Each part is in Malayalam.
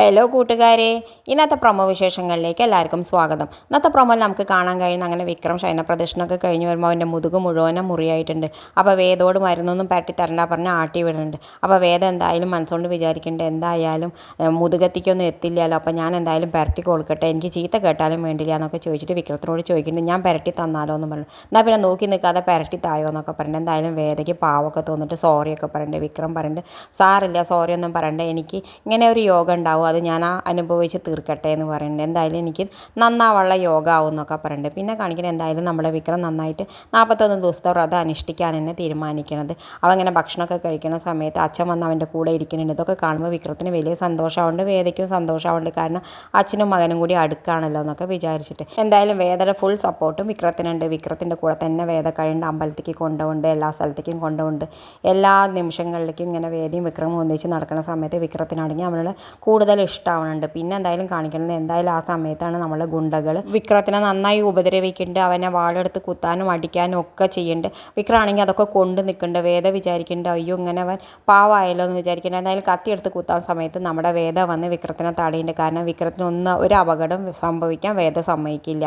ഹലോ കൂട്ടുകാരെ. ഇന്നത്തെ പ്രൊമോ വിശേഷങ്ങളിലേക്ക് എല്ലാവർക്കും സ്വാഗതം. ഇന്നത്തെ പ്രൊമോയിൽ നമുക്ക് കാണാൻ കഴിയുന്ന അങ്ങനെ വിക്രം ശയന പ്രദർശനമൊക്കെ കഴിഞ്ഞ് വരുമ്പോൾ അവന്റെ മുതുക് മുഴുവനും മുറിയായിട്ടുണ്ട്. അപ്പോൾ വേദോട് മരുന്നൊന്നും പറ്റി തരണ്ട പറഞ്ഞ് ആട്ടി വിടുന്നുണ്ട്. അപ്പോൾ വേദം എന്തായാലും മനസ്സുകൊണ്ട് വിചാരിക്കേണ്ട എന്തായാലും മുതുകത്തിക്കൊന്നും എത്തില്ലല്ലോ. അപ്പോൾ ഞാൻ എന്തായാലും പരട്ടി കൊടുക്കട്ടെ. എനിക്ക് ചീത്ത കേട്ടാലും വേണ്ടില്ല എന്നൊക്കെ ചോദിച്ചിട്ട് വിക്രത്തിനോട് ചോദിക്കുന്നുണ്ട്. ഞാൻ പരട്ടി തന്നാലോ എന്ന് പറഞ്ഞു. എന്നാൽ പിന്നെ നോക്കി നിൽക്കാതെ പരട്ടി തായോ എന്നൊക്കെ പറഞ്ഞിട്ട് എന്തായാലും വേദയ്ക്ക് പാവൊക്കെ തോന്നിട്ട് സോറിയൊക്കെ പറയുന്നുണ്ട് വിക്രം പറയുന്നുണ്ട് സാറില്ല സോറി ഒന്നും പറയണ്ട. എനിക്ക് ഇങ്ങനെ ഒരു യോഗ ഉണ്ടാവും. അത് ഞാൻ ആ അനുഭവിച്ച് തീർക്കട്ടെ എന്ന് പറയുന്നുണ്ട്. എന്തായാലും എനിക്ക് നന്നാവുള്ള യോഗ ആവും എന്നൊക്കെ പറയുന്നുണ്ട്. പിന്നെ കാണിക്കണം എന്തായാലും നമ്മുടെ വിക്രം നന്നായിട്ട് നാൽപ്പത്തൊന്ന് ദിവസത്തെ വ്രതം അനുഷ്ഠിക്കാൻ തന്നെ തീരുമാനിക്കണത്. അവൻ ഇങ്ങനെ ഭക്ഷണമൊക്കെ കഴിക്കുന്ന സമയത്ത് അച്ഛൻ വന്ന് അവന്റെ കൂടെ ഇരിക്കുന്നുണ്ട്. ഇതൊക്കെ കാണുമ്പോൾ വിക്രത്തിന് വലിയ സന്തോഷമുണ്ട് വേദയ്ക്കും സന്തോഷമുണ്ട് കാരണം അച്ഛനും മകനും കൂടി അടുക്കാണല്ലോ എന്നൊക്കെ വിചാരിച്ചിട്ട്. എന്തായാലും വേദയുടെ ഫുൾ സപ്പോർട്ടും വിക്രത്തിനുണ്ട്. വിക്രത്തിന്റെ കൂടെ തന്നെ വേദ കഴിയേണ്ട അമ്പലത്തേക്ക് കൊണ്ടുകൊണ്ട് എല്ലാ സ്ഥലത്തേക്കും കൊണ്ടുകൊണ്ട് എല്ലാ നിമിഷങ്ങളിലേക്കും ഇങ്ങനെ വേദിയും വിക്രമും ഒന്നിച്ച് നടക്കുന്ന സമയത്ത് വിക്രത്തിനാണെങ്കിൽ അവനുള്ള കൂടുതൽ ഇഷ്ടമാവുന്നുണ്ട് പിന്നെ എന്തായാലും കാണിക്കണം എന്തായാലും ആ സമയത്താണ് നമ്മളെ ഗുണ്ടകൾ. വിക്രത്തിനെ നന്നായി ഉപദ്രവിക്കുന്നുണ്ട് അവനെ വാളെടുത്ത് കുത്താനും അടിക്കാനും ഒക്കെ ചെയ്യുന്നുണ്ട് വിക്രമാണെങ്കിൽ അതൊക്കെ കൊണ്ട് നിൽക്കുന്നുണ്ട് വേദ വിചാരിക്കുന്നുണ്ട് അയ്യോ ഇങ്ങനെ അവൻ പാവായല്ലോ എന്ന് വിചാരിക്കുന്നുണ്ട് എന്തായാലും കത്തിയെടുത്ത് കുത്താൻ സമയത്ത് നമ്മുടെ വേദ വന്ന് വിക്രത്തിനെ തടയുന്നുണ്ട് കാരണം വിക്രത്തിന് ഒന്ന് ഒരു അപകടം സംഭവിക്കാൻ വേദ സമ്മതിക്കില്ല.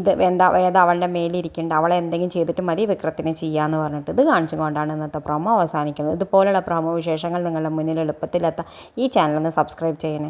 ഇത് എന്താ വേദ അവളുടെ മേലിരിക്കുന്നുണ്ട് അവളെ എന്തെങ്കിലും ചെയ്തിട്ട് മതി വിക്രത്തിനെ ചെയ്യാന്ന് പറഞ്ഞിട്ട്. ഇത് കാണിച്ചുകൊണ്ടാണ് ഇന്നത്തെ പ്രൊമോ അവസാനിക്കുന്നത്. ഇതുപോലുള്ള പ്രൊമോ വിശേഷങ്ങൾ നിങ്ങളുടെ മുന്നിൽ എളുപ്പത്തിലെത്താം. ഈ ചാനൽ ഒന്ന് സബ്സ്ക്രൈബ് ചെയ്യണേ.